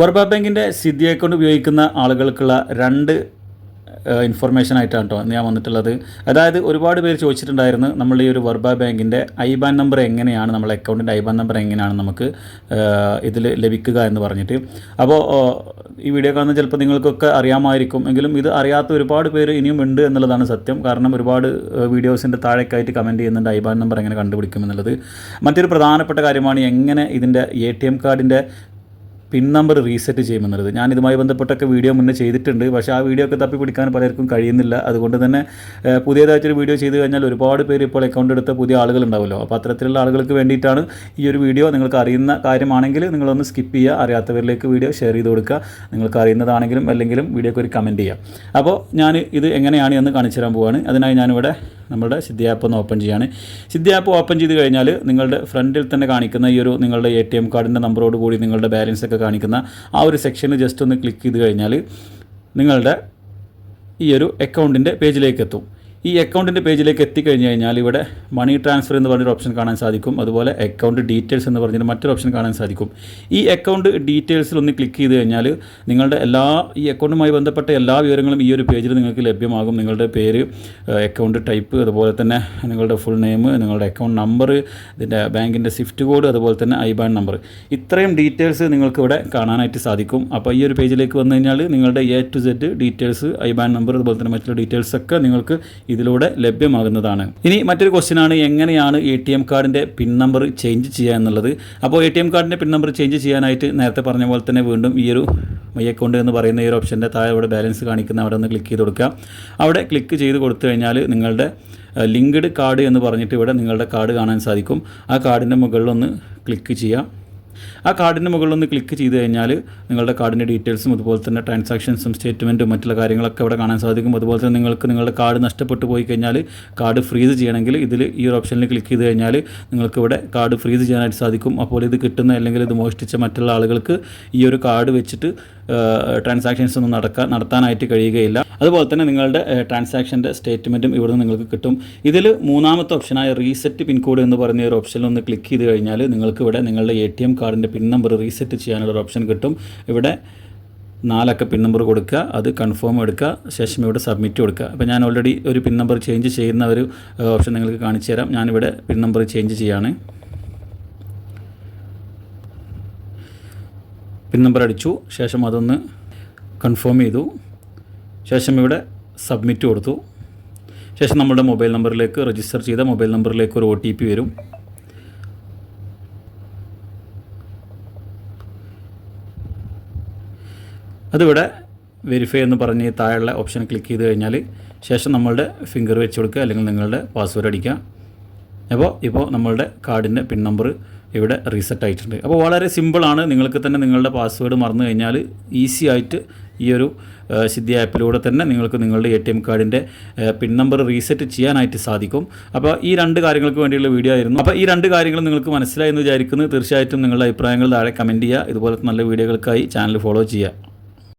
വർബ ബാങ്കിന്റെ സിദ്ധി അക്കൗണ്ട് ഉപയോഗിക്കുന്ന ആളുകൾക്കുള്ള രണ്ട് ഇൻഫർമേഷൻ ആയിട്ടാണ് കേട്ടോ ഞാൻ വന്നിട്ടുള്ളത്. അതായത് ഒരുപാട് പേര് ചോദിച്ചിട്ടുണ്ടായിരുന്നു നമ്മൾ ഈ ഒരു വർബ ബാങ്കിന്റെ ഐബാൻ നമ്പർ എങ്ങനെയാണ് നമ്മളെ അക്കൗണ്ടിന്റെ ഐബാൻ നമ്പർ എങ്ങനെയാണ് നമുക്ക് ഇതിൽ ലഭിക്കുക എന്ന് പറഞ്ഞിട്ട്. അപ്പോൾ ഈ വീഡിയോ കാണുന്ന ചിലപ്പോൾ നിങ്ങൾക്കൊക്കെ അറിയാമായിരിക്കും. എങ്കിലും ഇത് അറിയാത്ത ഒരുപാട് പേര് ഇനിയും ഉണ്ട് എന്നുള്ളതാണ് സത്യം. കാരണം ഒരുപാട് വീഡിയോസിന്റെ താഴേക്കായിട്ട് കമന്റ് ചെയ്യുന്നുണ്ട് ഐബാൻ നമ്പർ എങ്ങനെ കണ്ടുപിടിക്കും എന്നുള്ളത്. മറ്റൊരു പ്രധാനപ്പെട്ട കാര്യമാണ് എങ്ങനെ ഇതിന്റെ എ ടി എം കാർഡിന്റെ പിൻ നമ്പർ റീസെറ്റ് ചെയ്യുമെന്നുള്ളത്. ഞാൻ ഇതുമായി ബന്ധപ്പെട്ടൊക്കെ വീഡിയോ മുന്നേ ചെയ്തിട്ടുണ്ട്. പക്ഷേ ആ വീഡിയോ ഒക്കെ തപ്പി പിടിക്കാൻ പലർക്കും കഴിയുന്നില്ല. അതുകൊണ്ട് തന്നെ പുതിയതായിട്ടൊരു വീഡിയോ ചെയ്ത് കഴിഞ്ഞാൽ ഒരുപാട് പേര് ഇപ്പോൾ അക്കൗണ്ട് എടുത്ത പുതിയ ആളുകൾ ഉണ്ടാവുമല്ലോ അപ്പോൾ അത്തരത്തിലുള്ള ആളുകൾക്ക് വേണ്ടിയിട്ടാണ് ഈ ഒരു വീഡിയോ. നിങ്ങൾക്ക് അറിയുന്ന കാര്യമാണെങ്കിൽ നിങ്ങളൊന്ന് സ്കിപ്പ് ചെയ്യുക. അറിയാത്തവരിലേക്ക് വീഡിയോ ഷെയർ ചെയ്ത് കൊടുക്കുക. നിങ്ങൾക്ക് അറിയുന്നതാണെങ്കിലും അല്ലെങ്കിലും വീഡിയോക്ക് ഒരു കമന്റ് ചെയ്യുക. അപ്പോൾ ഞാൻ ഇത് എങ്ങനെയാണ് എന്ന് കാണിച്ചു തരാൻ പോവുകയാണ് അതിനായി ഞാനിവിടെ നമ്മുടെ സിദ്ധി ആപ്പ് ഒന്ന് ഓപ്പൺ ചെയ്യാണ്. സിദ്ധി ആപ്പ് ഓപ്പൺ ചെയ്ത് കഴിഞ്ഞാൽ നിങ്ങളുടെ ഫ്രണ്ടിൽ തന്നെ കാണിക്കുന്ന ഈ ഒരു നിങ്ങളുടെ എ ടി എം കാർഡിന്റെ നമ്പറോട് കൂടി നിങ്ങളുടെ ബാലൻസ് ഒക്കെ കാണിക്കുന്ന ആ ഒരു സെക്ഷനിൽ ജസ്റ്റ് ഒന്ന് ക്ലിക്ക് ചെയ്ത് കഴിഞ്ഞാൽ നിങ്ങളുടെ ഈ ഒരു അക്കൗണ്ടിന്റെ പേജിലേക്ക് എത്തും. ഈ അക്കൗണ്ടിന്റെ പേജിലേക്ക് എത്തിക്കഴിഞ്ഞ് കഴിഞ്ഞാൽ ഇവിടെ മണി ട്രാൻസ്ഫർ എന്ന് പറഞ്ഞൊരു ഓപ്ഷൻ കാണാൻ സാധിക്കും. അതുപോലെ അക്കൗണ്ട് ഡീറ്റെയിൽസ് എന്ന് പറഞ്ഞൊരു മറ്റൊരു ഓപ്ഷൻ കാണാൻ സാധിക്കും. ഈ അക്കൗണ്ട് ഡീറ്റെയിൽസിൽ ഒന്ന് ക്ലിക്ക് ചെയ്ത് കഴിഞ്ഞാൽ നിങ്ങളുടെ എല്ലാ ഈ അക്കൗണ്ടുമായി ബന്ധപ്പെട്ട എല്ലാ വിവരങ്ങളും ഈ ഒരു പേജിൽ നിങ്ങൾക്ക് ലഭ്യമാകും. നിങ്ങളുടെ പേര് അക്കൗണ്ട് ടൈപ്പ് അതുപോലെ തന്നെ നിങ്ങളുടെ ഫുൾ നെയിം നിങ്ങളുടെ അക്കൗണ്ട് നമ്പർ ഇതിന്റെ ബാങ്കിന്റെ സ്വിഫ്റ്റ് കോഡ് അതുപോലെ തന്നെ ഐ ബാൻ നമ്പർ ഇത്രയും ഡീറ്റെയിൽസ് നിങ്ങൾക്ക് ഇവിടെ കാണാനായിട്ട് സാധിക്കും. അപ്പോൾ ഈ ഒരു പേജിലേക്ക് വന്നു കഴിഞ്ഞാൽ നിങ്ങളുടെ A to Z details IBAN number അതുപോലെ തന്നെ മറ്റുള്ള ഡീറ്റെയിൽസ് ഒക്കെ നിങ്ങൾക്ക് ഇതിലൂടെ ലഭ്യമാകുന്നതാണ്. ഇനി മറ്റൊരു ക്വസ്റ്റ്യൻ ആണ് എങ്ങനെയാണ് എ ടി എം കാർഡിന്റെ പിൻ നമ്പർ ചേഞ്ച് ചെയ്യുക എന്നുള്ളത്? അപ്പോൾ എ ടി എം കാർഡിന്റെ പിൻ നമ്പർ ചേഞ്ച് ചെയ്യാനായിട്ട് നേരത്തെ പറഞ്ഞ പോലെ തന്നെ വീണ്ടും ഈ ഒരു മൈ അക്കൗണ്ട് എന്ന് പറയുന്ന ഈ ഒരു ഓപ്ഷന്റെ താഴെ അവിടെ ബാലൻസ് കാണിക്കുന്ന അവിടെ ഒന്ന് ക്ലിക്ക് ചെയ്ത് കൊടുക്കുക. അവിടെ ക്ലിക്ക് ചെയ്ത് കൊടുത്തു കഴിഞ്ഞാൽ നിങ്ങളുടെ ലിങ്ക്ഡ് കാർഡ് എന്ന് പറഞ്ഞിട്ട് ഇവിടെ നിങ്ങളുടെ കാർഡ് കാണാൻ സാധിക്കും. ആ കാർഡിന്റെ മുകളിലൊന്ന് ക്ലിക്ക് ചെയ്യുക. ആ കാർഡിന്റെ മുകളിലൊന്ന് ക്ലിക്ക് ചെയ്ത് കഴിഞ്ഞാൽ നിങ്ങളുടെ കാർഡിന്റെ ഡീറ്റെയിൽസും അതുപോലെ തന്നെ ട്രാൻസാക്ഷൻസും സ്റ്റേറ്റ്മെന്റും മറ്റുള്ള കാര്യങ്ങളൊക്കെ ഇവിടെ കാണാൻ സാധിക്കും. അതുപോലെ തന്നെ നിങ്ങൾക്ക് നിങ്ങളുടെ കാർഡ് നഷ്ടപ്പെട്ടു പോയി കഴിഞ്ഞാൽ കാർഡ് ഫ്രീസ് ചെയ്യണമെങ്കിൽ ഇതിൽ ഈ ഒരു ഓപ്ഷനിൽ ക്ലിക്ക് ചെയ്ത് കഴിഞ്ഞാൽ നിങ്ങൾക്ക് ഇവിടെ കാർഡ് ഫ്രീസ് ചെയ്യാനായിട്ട് സാധിക്കും. അപ്പോൾ ഇത് കിട്ടുന്ന അല്ലെങ്കിൽ ഇത് മോഷ്ടിച്ച മറ്റുള്ള ആളുകൾക്ക് ഈ ഒരു കാർഡ് വെച്ചിട്ട് ട്രാൻസാക്ഷൻസ് ഒന്നും നടക്കാൻ നടത്താനായിട്ട് കഴിയുകയില്ല. അതുപോലെ തന്നെ നിങ്ങളുടെ ട്രാൻസാക്ഷന്റെ സ്റ്റേറ്റ്മെന്റും ഇവിടുന്ന് നിങ്ങൾക്ക് കിട്ടും. ഇതിൽ മൂന്നാമത്തെ ഓപ്ഷനായ റീസെറ്റ് പിൻ കോഡ് എന്ന് പറയുന്ന ഒരു ഓപ്ഷനിൽ ഒന്ന് ക്ലിക്ക് ചെയ്ത് കഴിഞ്ഞാൽ നിങ്ങൾക്ക് ഇവിടെ നിങ്ങളുടെ എ ടി എം കാർഡിന്റെ പിൻ നമ്പർ റീസെറ്റ് ചെയ്യാനുള്ള ഒരു ഓപ്ഷൻ കിട്ടും. ഇവിടെ നാലക്ക പിൻ നമ്പർ കൊടുക്കുക അത് കൺഫേം എടുക്കുക ശേഷം ഇവിടെ സബ്മിറ്റ് കൊടുക്കുക. അപ്പോൾ ഞാൻ ഓൾറെഡി ഒരു പിൻ നമ്പർ ചേഞ്ച് ചെയ്യുന്ന ഒരു ഓപ്ഷൻ നിങ്ങൾക്ക് കാണിച്ചു തരാം ഞാനിവിടെ പിൻ നമ്പർ ചേഞ്ച് ചെയ്യാണ്. പിൻ നമ്പർ അടിച്ചു. ശേഷം അതൊന്ന് കൺഫേം ചെയ്തു. ശേഷം ഇവിടെ സബ്മിറ്റ് കൊടുത്തു. ശേഷം നമ്മുടെ മൊബൈൽ നമ്പറിലേക്ക് രജിസ്റ്റർ ചെയ്ത മൊബൈൽ നമ്പറിലേക്ക് ഒരു ഒ ടി പി വരും. അതിവിടെ വെരിഫൈ എന്ന് പറഞ്ഞ് താഴെയുള്ള ഓപ്ഷൻ ക്ലിക്ക് ചെയ്ത് കഴിഞ്ഞാൽ ശേഷം നമ്മളുടെ ഫിംഗർ വെച്ച് കൊടുക്കുക. അല്ലെങ്കിൽ നിങ്ങളുടെ പാസ്വേഡ് അടിക്കുക. അപ്പോൾ ഇപ്പോൾ നമ്മളുടെ കാർഡിന്റെ പിൻ നമ്പർ ഇവിടെ റീസെറ്റ് ആയിട്ടുണ്ട്. അപ്പോൾ വളരെ സിമ്പിളാണ് നിങ്ങൾക്ക് തന്നെ നിങ്ങളുടെ പാസ്വേഡ് മറന്നു കഴിഞ്ഞാൽ ഈസി ആയിട്ട് ഈ ഒരു സിദ്ധി ആപ്പിലൂടെ തന്നെ നിങ്ങൾക്ക് നിങ്ങളുടെ എ ടി എം കാർഡിന്റെ പിൻ നമ്പർ റീസെറ്റ് ചെയ്യാനായിട്ട് സാധിക്കും. അപ്പോൾ ഈ രണ്ട് കാര്യങ്ങൾക്ക് വേണ്ടിയുള്ള വീഡിയോ ആയിരുന്നു. അപ്പോൾ ഈ രണ്ട് കാര്യങ്ങൾ നിങ്ങൾക്ക് മനസ്സിലായി എന്ന് വിചാരിക്കുന്നത് തീർച്ചയായിട്ടും നിങ്ങളുടെ അഭിപ്രായങ്ങൾ താഴെ കമന്റ് ചെയ്യുക. ഇതുപോലത്തെ നല്ല വീഡിയോകൾക്കായി ചാനൽ ഫോളോ ചെയ്യുക.